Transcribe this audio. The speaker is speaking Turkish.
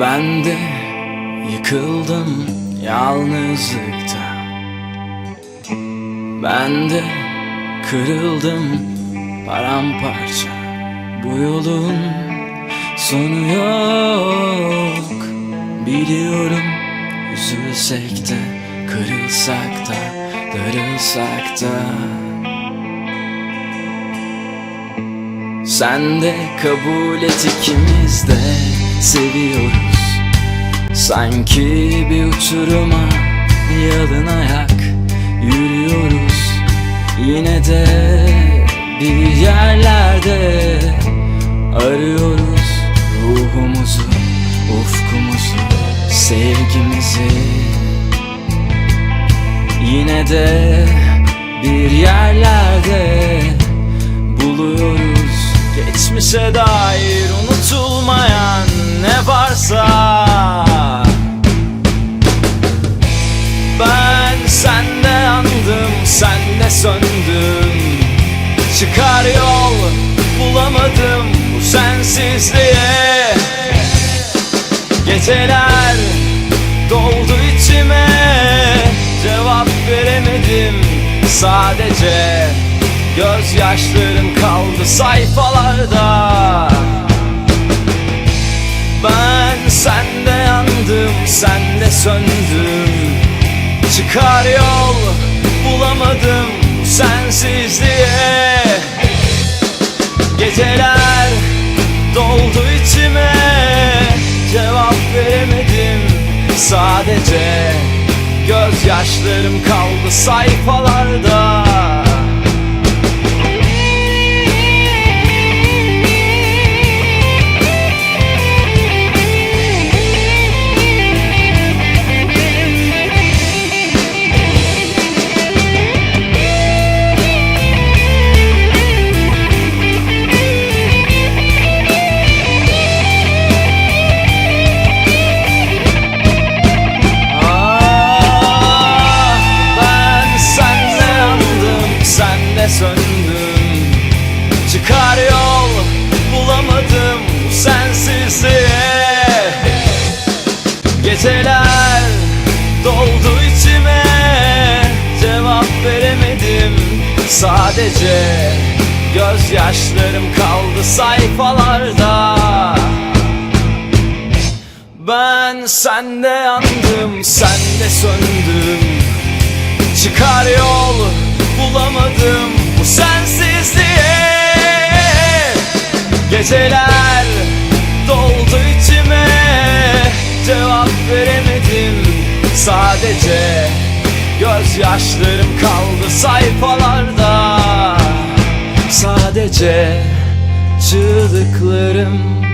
Ben de yıkıldım yalnızlıkta. Ben de kırıldım paramparça. Bu yolun sonu yok. Biliyorum üzülsek de kırılsak da darılsak da. Sen de kabul et ikimiz de. Seviyoruz Sanki bir uçuruma yalın ayak yürüyoruz. Yine de bir yerlerde arıyoruz Ruhumuzu, ufkumuzu, sevgimizi. Yine de bir yerlerde buluyoruz. Geçmişe dair unutulmayan ne varsa söndüm Çıkar yol bulamadım bu sensizliğe. Geceler doldu içime. Cevap veremedim sadece. Gözyaşlarım kaldı sayfalarda. Ben sende yandım, sende söndüm. Çıkar yol bulamadım sadece Gözyaşlarım kaldı sayfalarda sensizliğe Geceler doldu içime Cevap veremedim. Sadece Gözyaşlarım kaldı sayfalarda. Ben sende yandım, sende söndüm. Çıkar yol bulamadım bu sensizliğe. Geceler Gözyaşlarım kaldı sayfalarda. Sadece çığlıklarım